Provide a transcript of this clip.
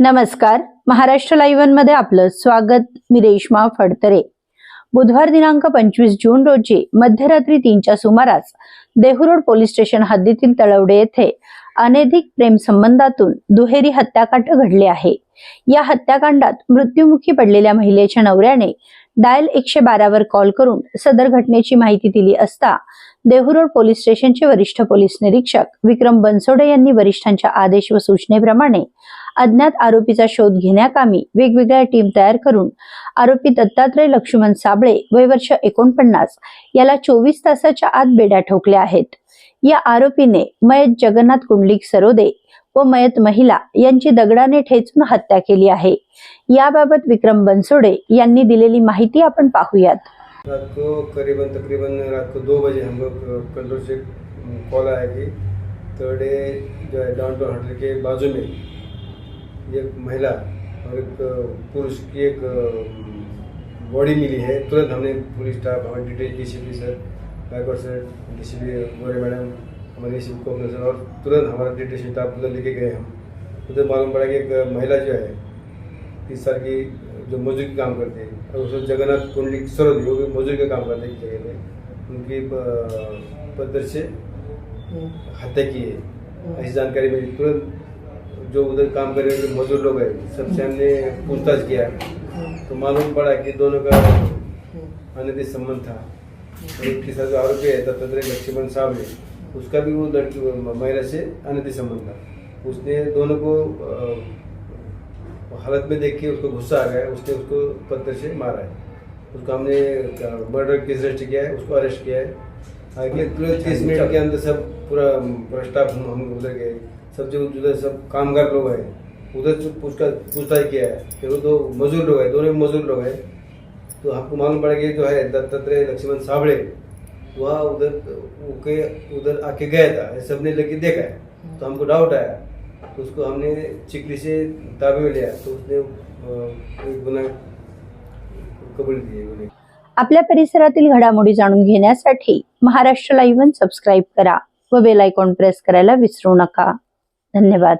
नमस्कार. महाराष्ट्र लाईव्हमध्ये आपलं स्वागत. मी रेश्मा फडतरे. बुधवार दिनांक पंचवीस जून रोजी मध्यरात्री तीनच्या सुमारास देहुरोड पोलीस स्टेशन हद्दीतील तळवडे येथे अनैधिक प्रेम संबंधातून दुहेरी हत्याकांड घडले आहे. या हत्याकांडात मृत्युमुखी पडलेल्या महिलेच्या नवऱ्याने डायल एकशे बारावर कॉल करून सदर घटनेची माहिती दिली असता देहुरोड पोलीस स्टेशनचे वरिष्ठ पोलीस निरीक्षक विक्रम बनसोडे यांनी वरिष्ठांच्या आदेश व सूचनेप्रमाणे अज्ञात आरोपीचा शोध घेण्याकामी वेगवेगळ्या टीम तयार करून आरोपी दत्तात्रय लक्ष्मण साबळे वय वर्ष एकोणपन्नास याला चोवीस तासाच्या आत बेड्या ठोकल्या आहेत. या आरोपीने मयत जगन्नाथ कुंडलिक सरोदे व मयत महिला यांची दगडाने ठेचून हत्या केली आहे. याबाबत विक्रम बनसोडे यांनी दिलेली माहिती आपण पाहूयात. रात को करीबन तकरीबन रात को दो बजे हम लोग कंट्रोल से कॉल आया कि थर्डे जो है डाउन टाउन होटल के बाजू में एक महिला और एक पुरुष की एक बॉडी मिली है। तुरंत हमने पुलिस स्टाफ हमारे detail D C P sir Gaikwad sir D C P Gore madam हमारे डी सी पी सर और तुरंत हमारा डिटेल स्टाफ उधर लेके गए हम। उधर मालूम पड़ा कि एक महिला जो है तीस साल की जो मजदूर का काम करते हैं और उसमें जगन्नाथ कुंडली सरोद वो भी मजदूर का काम करते हैं जगह पे। उनकी प- पद्धर से हत्या की है। ऐसी जानकारी मिली। तुरंत जो उधर काम कर रहे मजदूर लोग हैं, सबसे हमने पूछताछ किया। तो मालूम पड़ा कि दोनों का अनैतिक संबंध था। और एक के साथ जो आरोपी है, दत्तात्रेय लक्ष्मण साहब है, उसका भी वो लड़की, महिला से अनैतिक संबंध था। उसने दोनों को हालत में देख के उसको गुस्सा आ गया, उसने उसको पत्थर से मारा है। उसको हमने मर्डर केस रजिस्टर किया है, उसको अरेस्ट किया है। आगे तुरंत तीस मिनट के अंदर सब पूरा पूरा हम उधर गए। सब जो उधर सब कामगार लोग हैं उधर से पूछताछ पूछताछ किया है। फिर वो दो मजदूर लोग हैं दोनों मजदूर लोग हैं। तो आपको मालूम पड़ा कि जो है दत्तात्रेय लक्ष्मण साबड़े वह उधर के उधर आके गया था सबने लगे देखा है। तो हमको डाउट आया। तो उसको हमने चिकली से ताबे में लिया तो उसने गुना कबूल दिए आपल्या परिसरातील घडामोडी जाणून घेण्यासाठी महाराष्ट्र लाईव्ह सबस्क्राईब करा व बेल आयकॉन प्रेस करायला विसरू नका. धन्यवाद.